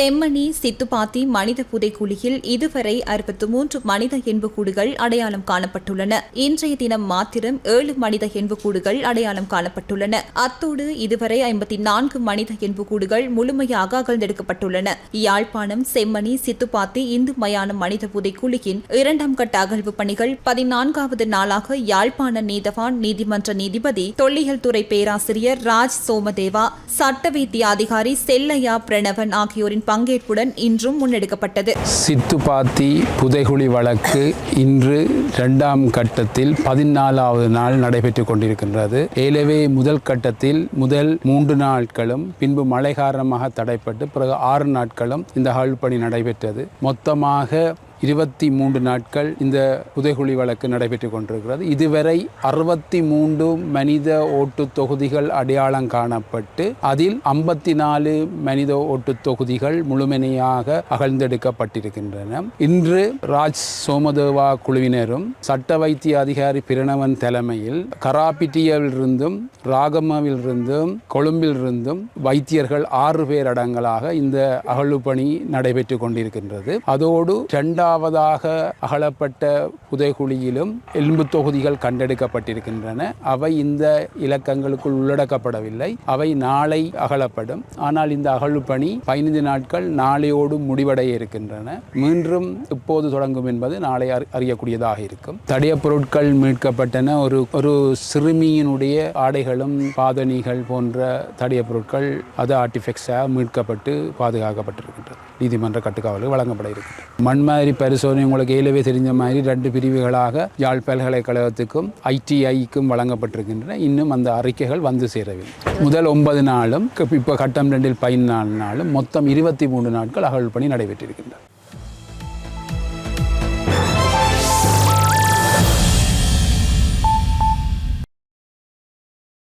செம்மணி சித்துப்பாத்தி மனித புதைக்குழியில் இதுவரை அறுபத்து மூன்று மனித எண்புக்கூடுகள் அடையாளம் காணப்பட்டுள்ளன. இன்றைய தினம் மாத்திரம் ஏழு மனித எண்புக்கூடுகள் அடையாளம் காணப்பட்டுள்ளன. அத்தோடு இதுவரை ஐம்பத்தி நான்கு மனித எண்புக்கூடுகள் முழுமையாக அகழ்ந்தெடுக்கப்பட்டுள்ளன. யாழ்ப்பாணம் செம்மணி சித்துப்பாத்தி இந்து மயானம் மனித புதைக்குழியின் இரண்டாம் கட்ட அகழ்வு பணிகள் பதினான்காவது நாளாக யாழ்ப்பாண நீதவான் நீதிமன்ற நீதிபதி தொல்லியல் துறை பேராசிரியர் ராஜ் சோமதேவா சட்ட வைத்திய அதிகாரி செல்லையா பிரணவன் ஆகியோரின் பங்கேற்புடன் இன்றும் முன்னெடுக்கப்பட்டது. சித்துப்பாத்தி புதைகுழி வழக்கு இன்று இரண்டாம் கட்டத்தில் பதினாலாவது நாள் நடைபெற்றுக் கொண்டிருக்கின்றது. ஏலவே முதல் கட்டத்தில் முதல் மூன்று நாட்களும் பின்பு மழை காரணமாக தடைப்பட்டு பிறகு ஆறு நாட்களும் இந்த அகழ்பணி நடைபெற்றது. மொத்தமாக இருபத்தி மூன்று நாட்கள் இந்த புதைகுழி வழக்கு நடைபெற்று கொண்டிருக்கிறது. இதுவரை அறுபத்தி மூன்று மனித ஓட்டு தொகுதிகள் அடையாளம் காணப்பட்டு அதில் ஐம்பத்தி நாலு மனித ஓட்டு தொகுதிகள் முழுமையாக அகழ்ந்தெடுக்கப்பட்டிருக்கின்றன. இன்று ராஜ் சோமதேவா குழுவினரும் சட்ட வைத்திய அதிகாரி பிரணவன் தலைமையில் கராபிட்டியிலிருந்தும் ராகமாவிலிருந்தும் கொழும்பிலிருந்தும் வைத்தியர்கள் ஆறு பேர் அடங்கலாக இந்த அகழ்வு பணி நடைபெற்று கொண்டிருக்கின்றது. அதோடு முதலாவதாக அகலப்பட்ட புதைகுழியிலும் எலும்பு தொகுதிகள் கண்டெடுக்கப்பட்டிருக்கின்றன. அவை இந்த இலக்கங்களுக்குள் உள்ளடக்கப்படவில்லை. அவை நாளை அகலப்படும். ஆனால் இந்த அகழ்வு பணி பதினைந்து நாட்கள் நாளையோடு முடிவடைய இருக்கின்றன. மீண்டும் இப்போது தொடங்கும் என்பது நாளை அறி- அறியக்கூடியதாக இருக்கும். தடைய பொருட்கள் மீட்கப்பட்டன. ஒரு ஒரு சிறுமியினுடைய ஆடைகளும் பாதணிகள் போன்ற தடைய பொருட்கள் அது ஆர்டிஃபெக்ட்ஸாக மீட்கப்பட்டு பாதுகாக்கப்பட்டிருக்கின்றது நீதிமன்ற கட்டுக்காவலுக்கு வழங்கப்பட இருக்கின்றது மண் மாதிரி பரிசோதனை உங்களுக்கு ஏலவே தெரிஞ்ச மாதிரி ரெண்டு பிரிவுகளாக யாழ் பல்கலைக்கழகத்துக்கும் ஐடிஐக்கும் வழங்கப்பட்டிருக்கின்றன. இன்னும் அந்த அறிக்கைகள் வந்து சேரவில்லை. முதல் ஒன்பது நாளும் இப்போ கட்டம் ரெண்டில் பதினாலு நாளும் மொத்தம் இருபத்தி மூன்று நாட்கள் அகழ்வு பணி நடைபெற்றிருக்கின்றன